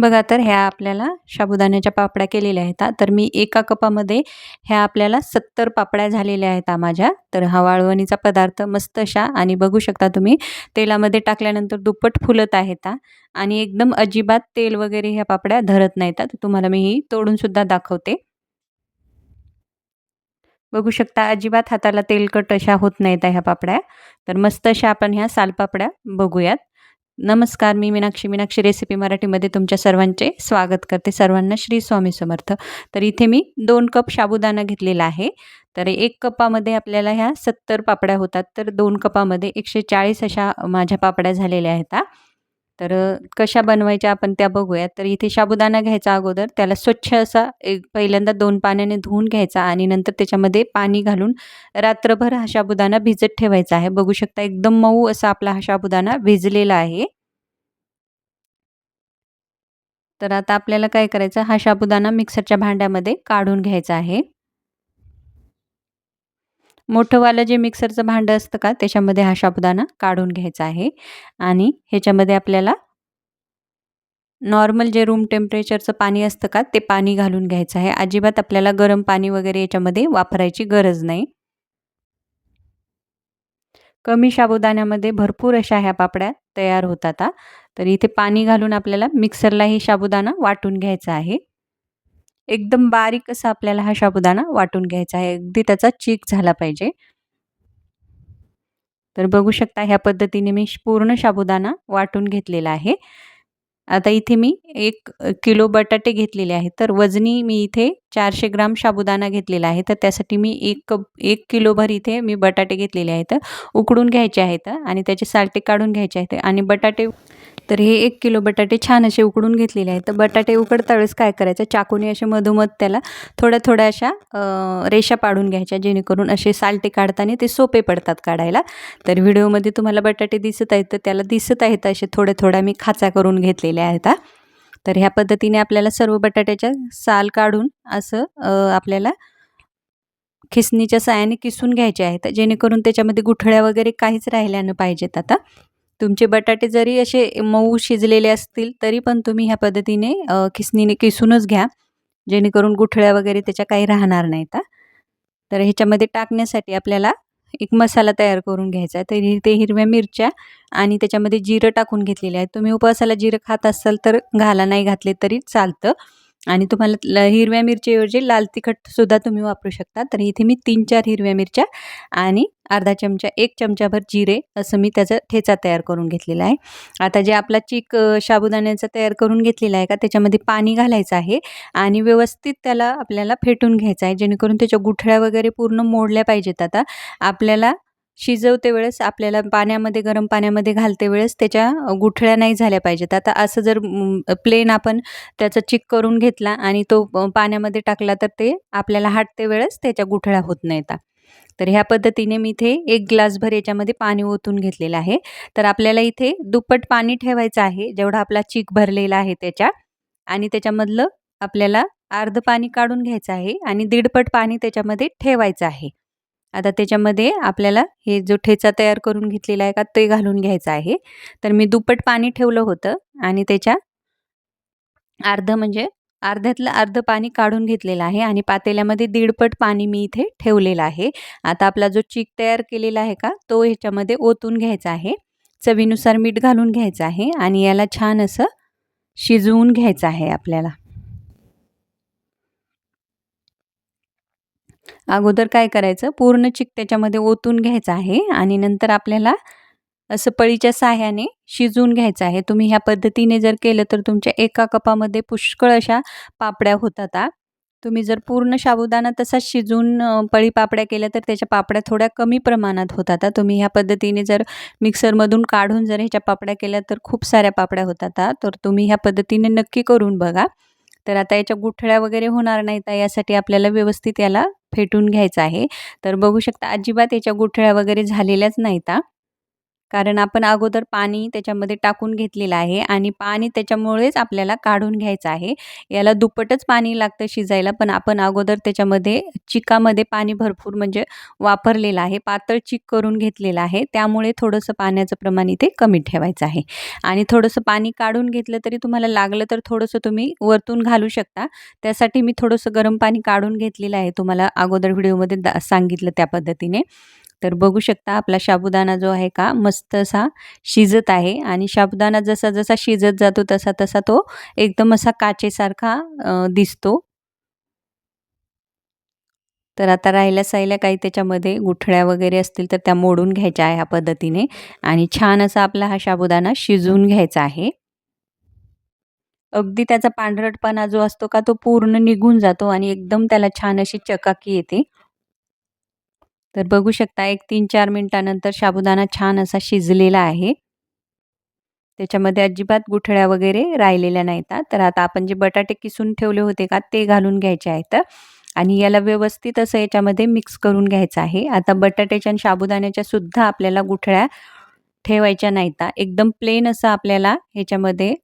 बघा तर ह्या आपल्याला साबुदाण्याच्या पापड्या केलेल्या आहेत तर मी एका कपामध्ये ह्या आपल्याला सत्तर पापड्या झालेल्या आहेत माझ्या. तर हा वाळवणीचा पदार्थ मस्त अशा आणि बघू शकता तुम्ही तेलामध्ये टाकल्यानंतर दुप्पट फुलत आहेत आणि एकदम अजिबात तेल वगैरे ह्या पापड्या धरत नाहीत तर तुम्हाला मी ही तोडूनसुद्धा दाखवते. बघू शकता अजिबात हाताला तेलकट अशा होत नाहीत ह्या पापड्या. तर मस्त अशा आपण ह्या सालपापड्या बघूयात. नमस्कार मी मीनाक्षी. मीनाक्षी रेसिपी मराठीमध्ये तुमच्या सर्वांचे स्वागत करते. सर्वांना श्री स्वामी समर्थ. तर इथे मी दोन कप साबुदाणा घेतलेला आहे. तर एक कपामध्ये आपल्याला ह्या सत्तर पापड्या होतात. तर दोन कपामध्ये एकशे चाळीस अशा माझ्या पापड्या झालेल्या आहेत तर कशा बनवायच्या आपण त्या बघूया तर इथे साबुदाणा घ्यायचा अगोदर त्याला स्वच्छ असा एक पहिल्यांदा दोन पाण्याने धुवून घ्यायचा आणि नंतर त्याच्यामध्ये पाणी घालून रात्रभर हा साबुदाणा भिजत ठेवायचा आहे. बघू शकता एकदम मऊ असा आपला हा साबुदाणा भिजलेला आहे. तर आता आपल्याला काय करायचं? हा साबुदाणा मिक्सरच्या भांड्यामध्ये काढून घ्यायचा आहे. मोठंवालं जे मिक्सरचं भांडं असतं का त्याच्यामध्ये हा साबुदाणा काढून घ्यायचा आहे. आणि ह्याच्यामध्ये आपल्याला नॉर्मल जे रूम टेम्परेचरचं पाणी असतं का ते पाणी घालून घ्यायचं आहे. अजिबात आपल्याला गरम पाणी वगैरे याच्यामध्ये वापरायची गरज नाही. कमी साबुदाण्यामध्ये भरपूर अशा ह्या पापड्या तयार होतात तर इथे पाणी घालून आपल्याला मिक्सरला ही साबुदाणा वाटून घ्यायचा आहे. एकदम बारीक असा आपल्याला हा साबुदाणा वाटून घ्यायचा आहे. अगदी त्याचा चीक झाला पाहिजे. तर बघू शकता ह्या पद्धतीने मी पूर्ण साबुदाणा वाटून घेतलेला आहे. आता इथे मी एक किलो बटाटे घेतलेले आहेत. तर वजनी मी इथे चारशे ग्राम साबुदाणा घेतलेला आहे. तर त्यासाठी मी एक कप एक किलोभर इथे मी बटाटे घेतलेले आहेत. उकडून घ्यायचे आहेत आणि त्याचे सालटे काढून घ्यायचे आहेत. आणि बटाटे तर हे एक किलो बटाटे छान असे उकडून घेतलेले आहेत. तर बटाटे उकडता वेळेस काय करायचं? चाकूने असे मधोमध त्याला थोड्या थोड्या अशा रेषा पाडून घ्यायच्या जेणेकरून असे सालटे काढताना ते सोपे पडतात काढायला. तर व्हिडिओमध्ये तुम्हाला बटाटे दिसत आहेत तर त्याला दिसत आहेत असे थोड्या थोड्या मी खाचा करून घेतलेल्या आहेत तर ह्या पद्धतीने आपल्याला सर्व बटाट्याच्या साल काढून असं आपल्याला खिसणीच्या सायाने किसून घ्यायचे आहेत जेणेकरून त्याच्यामध्ये गुठळ्या वगैरे काहीच राहिल्या न पाहिजेत आता. तुमचे बटाटे जरी असे मऊ शिजलेले असतील तरी पण तुम्ही ह्या पद्धतीने खिसणीने किसूनच घ्या. जेणेकरून गुठळ्या वगैरे त्याच्या काही राहणार नाहीत तर ह्याच्यामध्ये टाकण्यासाठी आपल्याला एक मसाला तयार करून घ्यायचा आहे. तर ते हिरव्या मिरच्या आणि त्याच्यामध्ये जिरं टाकून घेतलेले आहे तुम्ही उपवासाला जिरं खात असाल तर घाला नाही घातले तरी चालतं. आणि तुम्हाला हिरव्या मिरचीऐवजी लाल तिखटसुद्धा तुम्ही वापरू शकता. तर इथे मी तीन चार हिरव्या मिरच्या आणि अर्धा चमचा एक चमचाभर जिरे असं मी त्याचा ठेचा तयार करून घेतलेला आहे. आता जे आपला चीक साबुदाण्याचा तयार करून घेतलेला आहे का त्याच्यामध्ये पाणी घालायचं आहे आणि व्यवस्थित त्याला आपल्याला फेटून घ्यायचं आहे. जेणेकरून त्याच्या गुठळ्या वगैरे पूर्ण मोडल्या पाहिजेत. आता आपल्याला शिजवते वेळेस आपल्याला पाण्यामध्ये गरम पाण्यामध्ये घालते वेळेस त्याच्या गुठळ्या नाही झाल्या पाहिजेत. आता असं जर प्लेन आपण त्याचा चिक करून घेतला आणि तो पाण्यामध्ये टाकला तर ते आपल्याला हाटते वेळेस त्याच्या गुठळ्या होत नाहीत. तर ह्या पद्धतीने मी इथे एक ग्लासभर याच्यामध्ये पाणी ओतून घेतलेलं आहे. तर आपल्याला इथे दुप्पट पाणी ठेवायचं आहे जेवढा आपला चिक भरलेला आहे त्याच्या. आणि त्याच्यामधलं आपल्याला अर्ध पाणी काढून घ्यायचं आहे आणि दीडपट पाणी त्याच्यामध्ये ठेवायचं आहे. आता त्याच्यामध्ये आपल्याला हे जो ठेचा तयार करून घेतलेला आहे का ते घालून घ्यायचं आहे. तर मी दुप्पट पाणी ठेवलं होतं आणि त्याच्या अर्ध म्हणजे अर्ध्यातलं अर्ध पाणी काढून घेतलेलं आहे आणि पातेल्यामध्ये दीडपट पाणी मी इथे ठेवलेलं आहे. आता आपला जो चीक तयार केलेला आहे का तो ह्याच्यामध्ये ओतून घ्यायचा आहे. चवीनुसार मीठ घालून घ्यायचं आहे आणि याला छान असं शिजवून घ्यायचं आहे आपल्याला. अगोदर काय करायचं? पूर्ण चिक त्याच्यामध्ये ओतून घ्यायचं आहे आणि नंतर आपल्याला असं पळीच्या साह्याने शिजवून घ्यायचं आहे. तुम्ही ह्या पद्धतीने जर केलं तर तुमच्या एका कपामध्ये पुष्कळ अशा पापड्या होतात तुम्ही जर पूर्ण साबुदाणा तसा शिजून पळी पापड्या केल्या तर त्याच्या पापड्या थोड्या कमी प्रमाणात होतात तुम्ही ह्या पद्धतीने जर मिक्सरमधून काढून जर ह्याच्या पापड्या केल्या तर खूप साऱ्या पापड्या होतात तर तुम्ही ह्या पद्धतीने नक्की करून बघा. तर आता याच्या गुठळ्या वगैरे होणार नाहीत यासाठी आपल्याला व्यवस्थित याला फेटून घ्यायचं आहे. तर बघू शकता अजिबात याच्या गुठळ्या वगैरे झालेल्याच नाहीत कारण आपण अगोदर पाणी त्याच्यामध्ये टाकून घेतलेलं आहे आणि पाणी त्याच्यामुळेच आपल्याला काढून घ्यायचं आहे. याला दुप्पटच पाणी लागतं शिजायला पण आपण अगोदर त्याच्यामध्ये चिकामध्ये पाणी भरपूर म्हणजे वापरलेलं आहे पातळ चिक करून घेतलेलं आहे. त्यामुळे थोडंसं पाण्याचं प्रमाण इथे कमी ठेवायचं आहे. आणि थोडंसं पाणी काढून घेतलं तरी तुम्हाला लागलं तर थोडंसं तुम्ही वरतून घालू शकता. त्यासाठी मी थोडंसं गरम पाणी काढून घेतलेलं आहे. तुम्हाला अगोदर व्हिडिओमध्ये दा सांगितलं त्या पद्धतीने. तर बघू शकता आपला साबुदाणा जो आहे का मस्त असा शिजत आहे. आणि साबुदाणा जसा जसा शिजत जातो तसा तसा तो एकदम असा काचेसारखा दिसतो. तर आता राहिल्या साहिल्या काही त्याच्यामध्ये गुठळ्या वगैरे असतील तर त्या मोडून घ्यायच्या आहे ह्या पद्धतीने. आणि छान असा आपला हा साबुदाणा शिजवून घ्यायचा आहे. अगदी त्याचा पांढरटपणा जो असतो का तो पूर्ण निघून जातो आणि एकदम त्याला छान अशी चकाकी येते. तर बघू शकता एक तीन चार मिनटानंतर साबुदाणा छान असा शिजलेला आहे. त्याच्यामध्ये अजिबात गुठळ्या वगैरे राहिलेल्या नाहीत तर आता आपण जे बटाटे किसून ठेवले होते का ते घालून घ्यायचे आहेत. आणि याला व्यवस्थित असं याच्यामध्ये मिक्स करून घ्यायचं आहे. आता बटाट्याच्या आणि साबुदाण्याच्या सुद्धा आपल्याला गुठळ्या ठेवायच्या नाहीत. एकदम प्लेन असं आपल्याला ह्याच्यामध्ये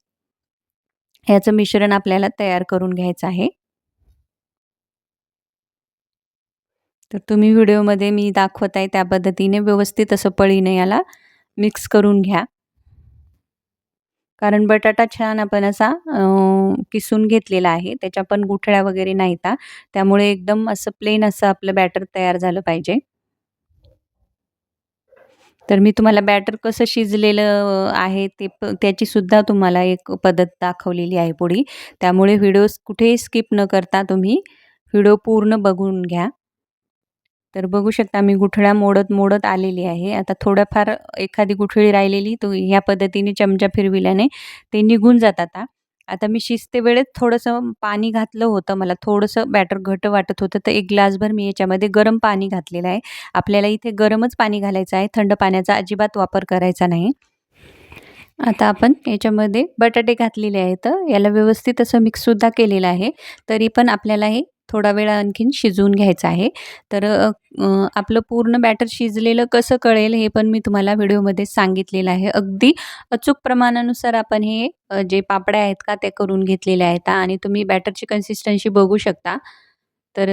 ह्याचं मिश्रण आपल्याला तयार करून घ्यायचं आहे. तर तुम्ही व्हिडिओमध्ये मी दाखवत आहे त्या पद्धतीने व्यवस्थित असं पळीने याला मिक्स करून घ्या. कारण बटाटा छान आपण असा किसून घेतलेला आहे त्याच्या पण गुठळ्या वगैरे नाहीत त्यामुळे एकदम असं प्लेन असं आपलं बॅटर तयार झालं पाहिजे. तर मी तुम्हाला बॅटर कसं शिजलेलं आहे ते प त्याचीसुद्धा तुम्हाला एक पद्धत दाखवलेली आहे पुढे. त्यामुळे व्हिडिओ कुठेही स्किप न करता तुम्ही व्हिडिओ पूर्ण बघून घ्या. तर बघू शकता मी गुठळ्या मोडत मोडत आलेली आहे. आता थोडंफार एखादी गुठळी राहिलेली तो ह्या पद्धतीने चमचा फिरविल्याने ते निघून जातात आता. मी शिजते वेळेत थोडंसं पाणी घातलं होतं मला. थोडंसं बॅटर घट वाटत होतं तर एक ग्लासभर मी याच्यामध्ये गरम पाणी घातलेलं आहे. आपल्याला इथे गरमच पाणी घालायचं आहे. थंड पाण्याचा अजिबात वापर करायचा नाही. आता आपण याच्यामध्ये बटाटे घातलेले आहेत. याला व्यवस्थित असं मिक्ससुद्धा केलेलं आहे. तरी पण आपल्याला हे थोडा वेळ आणखीन शिजवून घ्यायचं आहे. तर आपलं पूर्ण बॅटर शिजलेलं कसं कळेल हे पण मी तुम्हाला व्हिडिओमध्ये सांगितलेलं आहे. अगदी अचूक प्रमाणानुसार आपण हे जे पापड्या आहेत का ते करून घेतलेले आहेत आणि तुम्ही बॅटरची कन्सिस्टन्सी बघू शकता. तर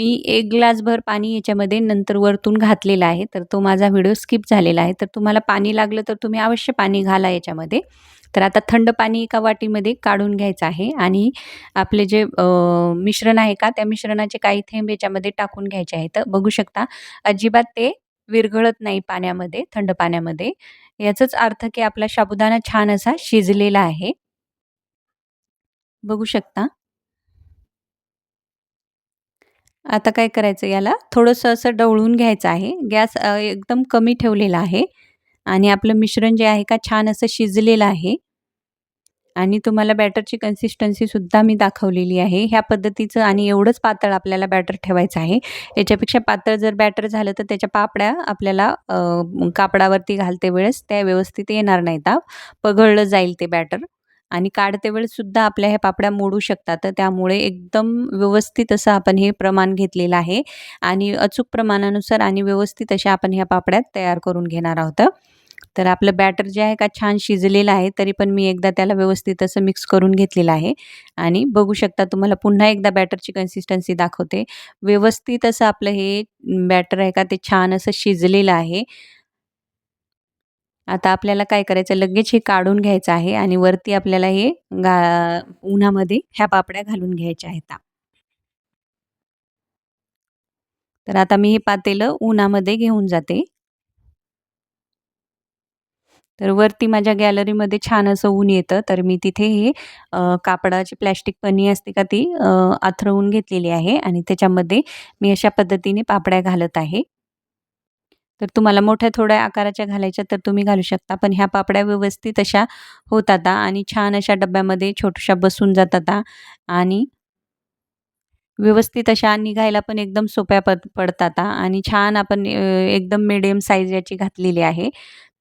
मी एक ग्लासभर पाणी याच्यामध्ये नंतर वरतून घातलेला आहे. तर तो माझा व्हिडिओ स्किप झालेला आहे. तर तुम्हाला पाणी लागलं तर तुम्ही अवश्य पाणी घाला याच्यामध्ये. तर आता थंड पाणी एका वाटीमध्ये काढून घ्यायचं आहे आणि आपले जे मिश्रण आहे का त्या मिश्रणाचे काही थेंब याच्यामध्ये टाकून घ्यायचे आहेत. बघू शकता अजिबात ते विरघळत नाही पाण्यामध्ये थंड पाण्यामध्ये. याचाच अर्थ की आपला साबुदाणा छान असा शिजलेला आहे. बघू शकता. आता काय करायचं? याला थोडंसं असं डवळून घ्यायचं आहे. गॅस एकदम कमी ठेवलेला आहे. आणि आपलं मिश्रण जे आहे का छान असं शिजलेलं आहे. आणि तुम्हाला बॅटरची कन्सिस्टन्सीसुद्धा मी दाखवलेली आहे. ह्या पद्धतीचं आणि एवढंच पातळ आपल्याला बॅटर ठेवायचं आहे. याच्यापेक्षा पातळ जर बॅटर झालं तर त्याच्या पापड्या आपल्याला कापडावरती घालते वेळेस. त्या व्यवस्थित येणार नाहीत. पगळलं जाईल ते बॅटर. आणि काढते वेळसुद्धा आपल्या ह्या पापड्या मोडू शकतात. तर त्यामुळे एकदम व्यवस्थित असं आपण हे प्रमाण घेतलेलं आहे. आणि अचूक प्रमाणानुसार आणि व्यवस्थित अशा आपण ह्या पापड्या तयार करून घेणार आहोत. तर आपलं बॅटर जे आहे का छान शिजलेलं आहे तरी पण मी एकदा त्याला व्यवस्थित असं मिक्स करून घेतलेलं आहे. आणि बघू शकता तुम्हाला पुन्हा एकदा बॅटरची कन्सिस्टन्सी दाखवते. व्यवस्थित असं आपलं हे बॅटर आहे का ते छान असं शिजलेलं आहे. आता आपल्याला काय करायचं? लगेच हे काढून घ्यायचं आहे आणि वरती आपल्याला हे गा उन्हामध्ये ह्या पापड्या घालून घ्यायच्या आहेत. तर आता मी हे पातेलं उन्हामध्ये घेऊन जाते. तर वरती माझ्या गॅलरीमध्ये छान असं ऊन येतं तर मी तिथे हे कापडाची प्लॅस्टिक पनी असते का ती आथरवून घेतलेली आहे आणि त्याच्यामध्ये मी अशा पद्धतीने पापड्या घालत आहे. तर तुम्हाला मोठ्या थोड्या आकाराच्या घालायच्या तर तुम्ही घालू शकता. पण ह्या पापड्या व्यवस्थित अशा होतात आणि छान अशा डब्यामध्ये छोट्याशा बसून जातात आणि व्यवस्थित अशा निघायला पण एकदम सोप्या पड पडतात आणि छान आपण एकदम मिडियम साईज याची घातलेली आहे.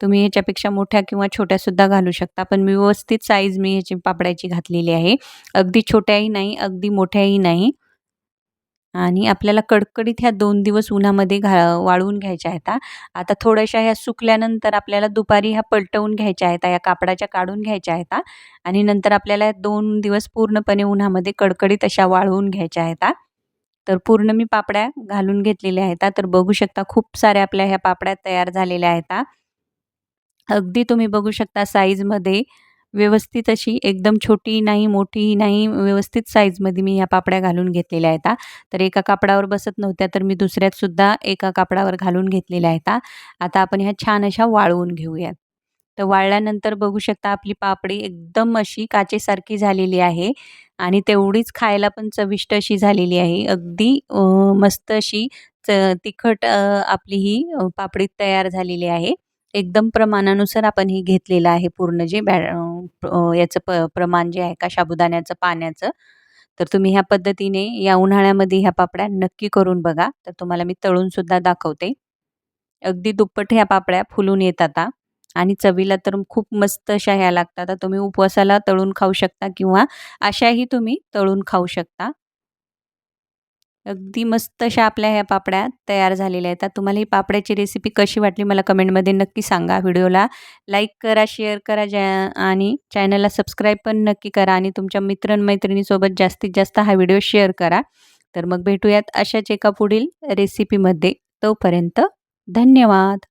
तुम्ही ह्याच्यापेक्षा मोठ्या किंवा छोट्यासुद्धा घालू शकता. पण मी व्यवस्थित साईज मी ह्याची पापड्याची घातलेली आहे. अगदी छोट्याही नाही अगदी मोठ्याही नाही. आणि आपल्याला कडकडीत ह्या दोन दिवस उन्हामध्ये घा वाळवून घ्यायच्या आहेत आता थोड्याशा ह्या सुकल्यानंतर आपल्याला दुपारी ह्या पलटवून घ्यायच्या आहेत या कापडाच्या काढून घ्यायच्या आहेत आणि नंतर आपल्याला दोन दिवस पूर्णपणे उन्हामध्ये कडकडीत अशा वाळवून घ्यायच्या आहेत तर पूर्ण मी पापड्या घालून घेतलेल्या आहेत तर बघू शकता खूप साऱ्या आपल्या ह्या पापड्या तयार झालेल्या आहेत अगदी तुम्ही बघू शकता साईजमध्ये व्यवस्थित अशी एकदम छोटी नाही मोठी नाही व्यवस्थित साईजमध्ये मी ह्या पापड्या घालून घेतलेल्या आहेत तर एका कापडावर बसत नव्हत्या तर मी दुसऱ्यातसुद्धा एका कापडावर घालून घेतलेल्या आहेत आता आपण ह्या छान अशा वाळवून घेऊयात. तर वाळल्यानंतर बघू शकता आपली पापडी एकदम अशी काचेसारखी झालेली आहे आणि तेवढीच खायला पण चविष्ट अशी झालेली आहे. अगदी मस्त अशी च तिखट आपली ही पापडी तयार झालेली आहे. एकदम प्रमाणानुसार आपण हे घेतलेलं आहे पूर्ण जे बॅ याचं प प्रमाण जे आहे का साबुदाण्याचं पाण्याचं तर तुम्ही ह्या पद्धतीने या उन्हाळ्यामध्ये ह्या पापड्या नक्की करून बघा. तर तुम्हाला मी तळूनसुद्धा दाखवते. अगदी दुप्पट ह्या पापड्या फुलून येतात आणि चवीला तर खूप मस्त अशा ह्या लागतात. तुम्ही उपवासाला तळून खाऊ शकता किंवा अशाही तुम्ही तळून खाऊ शकता. अगदी मस्त अशा आपल्या ह्या पापड्या तयार झालेल्या आहेत. तुम्हाला ही पापड्याची रेसिपी कशी वाटली मला कमेंटमध्ये नक्की सांगा व्हिडिओला. लाईक करा शेअर करा ज्या आणि चॅनलला सबस्क्राईब पण नक्की करा आणि तुमच्या मित्रमैत्रिणीसोबत जास्तीत जास्त हा व्हिडिओ शेअर करा. तर मग भेटूयात अशाच एका पुढील रेसिपीमध्ये तोपर्यंत धन्यवाद.